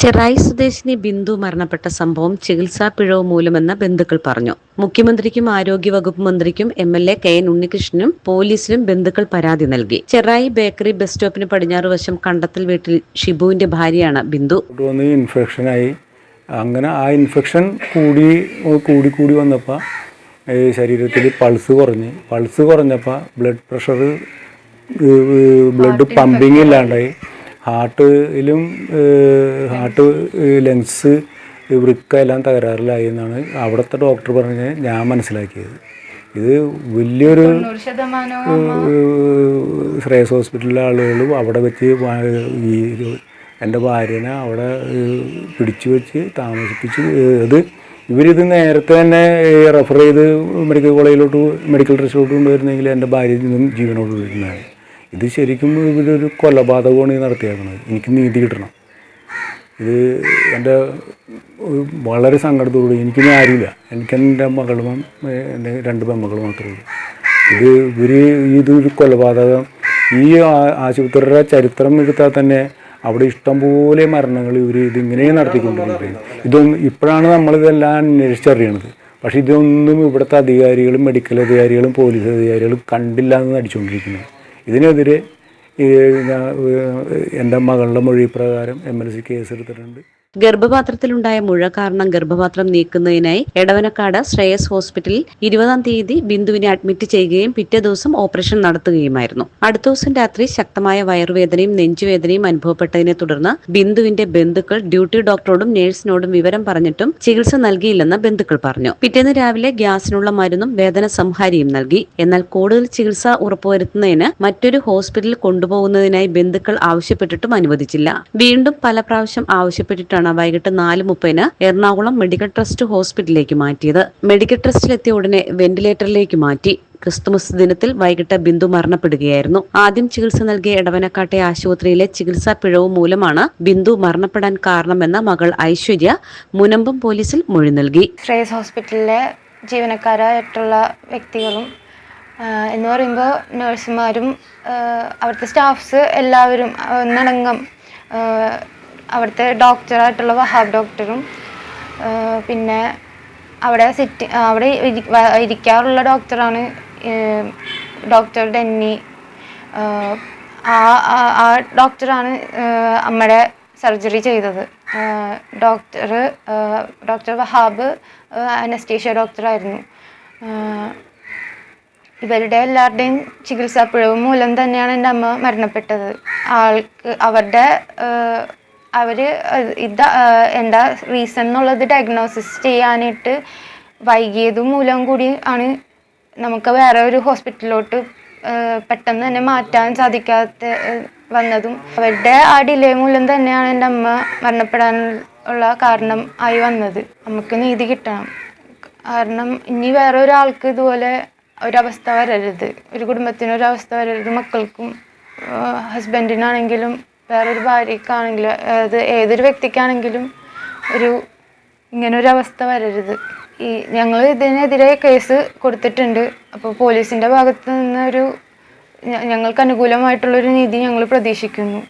ചെറായി സ്വദേശിനി ബിന്ദു മരണപ്പെട്ട സംഭവം ചികിത്സാ പിഴവ് മൂലമെന്ന് ബന്ധുക്കൾ പറഞ്ഞു. മുഖ്യമന്ത്രിക്കും ആരോഗ്യവകുപ്പ് മന്ത്രിക്കും M L A K N ഉണ്ണികൃഷ്ണനും പോലീസിനും ബന്ധുക്കൾ പരാതി നൽകി. ചെറായി ബേക്കറി ബസ് സ്റ്റോപ്പിന് പടിഞ്ഞാറ് വശം കണ്ടത്തിൽ വീട്ടിൽ ഷിബുവിന്റെ ഭാര്യയാണ് ബിന്ദു. ഇൻഫെക്ഷനായി. അങ്ങനെ ആ ഇൻഫെക്ഷൻ കൂടി കൂടി കൂടി വന്നപ്പോൾ ശരീരത്തിൽ പൾസ് കുറഞ്ഞ്. പൾസ് കുറഞ്ഞപ്പോൾ ബ്ലഡ് പ്രഷർ ബ്ലഡ് പമ്പിങ് ഇല്ലാണ്ടായി. ഹാർട്ടിലും ഹാർട്ട് ലങ്സ് വൃക്ക എല്ലാം തകരാറിലായി എന്നാണ് അവിടുത്തെ ഡോക്ടർ പറഞ്ഞ് ഞാൻ മനസ്സിലാക്കിയത്. ഇത് വലിയൊരു ശ്രേയസ് ഹോസ്പിറ്റലിലെ ആളുകൾ അവിടെ വെച്ച് ഈ എന്റെ ഭാര്യനെ അവിടെ പിടിച്ചു വെച്ച് താമസിപ്പിച്ച് ഇത് അത് ഇവരിത് നേരത്തെ തന്നെ റെഫർ ചെയ്ത് മെഡിക്കൽ കോളേജിലോട്ട് മെഡിക്കൽ ട്രസ്റ്റിലോട്ട് കൊണ്ടുവരുന്നെങ്കിൽ എന്റെ ഭാര്യ നിന്നും ജീവനോട് വരുന്നതാണ് ഇത് ശരിക്കും ഇവരൊരു കൊലപാതകമാണ് ഈ നടത്തിയേക്കുന്നത്. എനിക്ക് നീതി കിട്ടണം. ഇത് എന്റെ വളരെ സങ്കടത്തോടുകൂടി എനിക്കിനി ആരുമില്ല. എനിക്ക് എന്റെ മകളും എന്റെ രണ്ട് പെമ്മകളും മാത്രമേ ഉള്ളൂ. ഇത് ഇവർ ഇതൊരു കൊലപാതകം. ഈ ആശുപത്രിയുടെ ചരിത്രം എടുത്താൽ തന്നെ അവിടെ ഇഷ്ടംപോലെ മരണങ്ങൾ ഇവർ ഇതിങ്ങനെ നടത്തിക്കൊണ്ടിരിക്കുന്നത് ഇതൊന്നും ഇപ്പോഴാണ് നമ്മളിതെല്ലാം അന്വേഷിച്ചറിയണത് പക്ഷേ ഇതൊന്നും ഇവിടുത്തെ അധികാരികളും മെഡിക്കൽ അധികാരികളും പോലീസ് അധികാരികളും കണ്ടില്ല എന്ന് നടിച്ചുകൊണ്ടിരിക്കുന്നത്. ഇതിനെതിരെ എന്റെ മകളുടെ മൊഴി പ്രകാരം എം എൽ സി കേസ് എടുത്തിട്ടുണ്ട് ഗർഭപാത്രത്തിലുണ്ടായ മുഴ കാരണം ഗർഭപാത്രം നീക്കുന്നതിനായി എടവനക്കാട് ശ്രേയസ് ഹോസ്പിറ്റലിൽ ഇരുപതാം തീയതി ബിന്ദുവിനെ അഡ്മിറ്റ് ചെയ്യുകയും പിറ്റേ ദിവസം ഓപ്പറേഷൻ നടത്തുകയുമായിരുന്നു. അടുത്ത ദിവസം രാത്രി ശക്തമായ വയറുവേദനയും നെഞ്ചുവേദനയും അനുഭവപ്പെട്ടതിനെ തുടർന്ന് ബിന്ദുവിന്റെ ബന്ധുക്കൾ ഡ്യൂട്ടി ഡോക്ടറോടും നഴ്സിനോടും വിവരം പറഞ്ഞിട്ടും ചികിത്സ നൽകിയില്ലെന്ന് ബന്ധുക്കൾ പറഞ്ഞു. പിറ്റേന്ന് രാവിലെ ഗ്യാസിനുള്ള മരുന്നും വേദന സംഹാരിയും നൽകി. എന്നാൽ കൂടുതൽ ചികിത്സ ഉറപ്പുവരുത്തുന്നതിന് മറ്റൊരു ഹോസ്പിറ്റലിൽ കൊണ്ടുപോകുന്നതിനായി ബന്ധുക്കൾ ആവശ്യപ്പെട്ടിട്ടും അനുവദിച്ചില്ല. വീണ്ടും പല പ്രാവശ്യം ആവശ്യപ്പെട്ടിട്ടാണ് വൈകിട്ട് നാല് മുപ്പതിന് എറണാകുളം മെഡിക്കൽ ട്രസ്റ്റ് ഹോസ്പിറ്റലിലേക്ക് മാറ്റിയത്. മെഡിക്കൽ ട്രസ്റ്റിലെത്തിയ ഉടനെ വെന്റിലേറ്ററിലേക്ക് മാറ്റി. ക്രിസ്തുമസ് ദിനത്തിൽ വൈകിട്ട് ബിന്ദു മരണപ്പെടുകയായിരുന്നു. ആദ്യം ചികിത്സ നൽകിയ ഇടവനക്കാട്ടെ ആശുപത്രിയിലെ ചികിത്സാ പിഴവ് മൂലമാണ് ബിന്ദു മരണപ്പെടാൻ കാരണമെന്ന് മകൾ ഐശ്വര്യ മുനമ്പം പോലീസിൽ മൊഴി നൽകി. ശ്രേയസ് ഹോസ്പിറ്റലിലെ ജീവനക്കാരായിട്ടുള്ള വ്യക്തികളും എന്ന് പറയുമ്പോൾ നഴ്സുമാരും അവിടുത്തെ സ്റ്റാഫ്സ് എല്ലാവരും ഒന്നടങ്കം അവിടുത്തെ ഡോക്ടറായിട്ടുള്ള വഹാബ് ഡോക്ടറും പിന്നെ അവിടെ സിറ്റി അവിടെ ഇരിക്കാറുള്ള ഡോക്ടറാണ് ഡോക്ടർ ഡെന്നി. ആ, ആ ഡോക്ടറാണ് അമ്മയുടെ സർജറി ചെയ്തത്. ഡോക്ടർ ഡോക്ടർ വഹാബ് അനസ്റ്റേഷ്യ ഡോക്ടറായിരുന്നു ഇവരുടെ എല്ലാവരുടെയും ചികിത്സാ മൂലം തന്നെയാണ് എന്റെ അമ്മ മരണപ്പെട്ടത്. ആൾക്ക് അവരുടെ അത് ഇത് എന്താ റീസൺ എന്നുള്ളത് ഡയഗ്നോസിസ് ചെയ്യാനായിട്ട് വൈകിയത് മൂലം കൂടി ആണ് നമുക്ക് വേറെ ഒരു ഹോസ്പിറ്റലിലോട്ട് പെട്ടെന്ന് തന്നെ മാറ്റാൻ സാധിക്കാത്ത വന്നതും. അവരുടെ ആ ഡിലേ മൂലം തന്നെയാണ് എന്റെ അമ്മ മരണപ്പെടാൻ ഉള്ള കാരണം ആയി വന്നത്. നമുക്ക് നീതി കിട്ടണം. കാരണം ഇനി വേറെ ഒരാൾക്ക് ഇതുപോലെ ഒരവസ്ഥ വരരുത്. ഒരു കുടുംബത്തിന് ഒരവസ്ഥ വരരുത്. മക്കൾക്കും ഹസ്ബൻഡിനാണെങ്കിലും വേറൊരു ഭാര്യക്കാണെങ്കിലും അത് ഏതൊരു വ്യക്തിക്കാണെങ്കിലും ഒരു ഇങ്ങനെ ഒരു അവസ്ഥ വരരുത്. ഈ ഞങ്ങൾ ഇതിനെതിരെ കേസ് കൊടുത്തിട്ടുണ്ട്. അപ്പോൾ പോലീസിന്റെ ഭാഗത്ത് നിന്നൊരു ഞങ്ങൾക്ക് അനുകൂലമായിട്ടുള്ളൊരു നീതി ഞങ്ങൾ പ്രതീക്ഷിക്കുന്നു.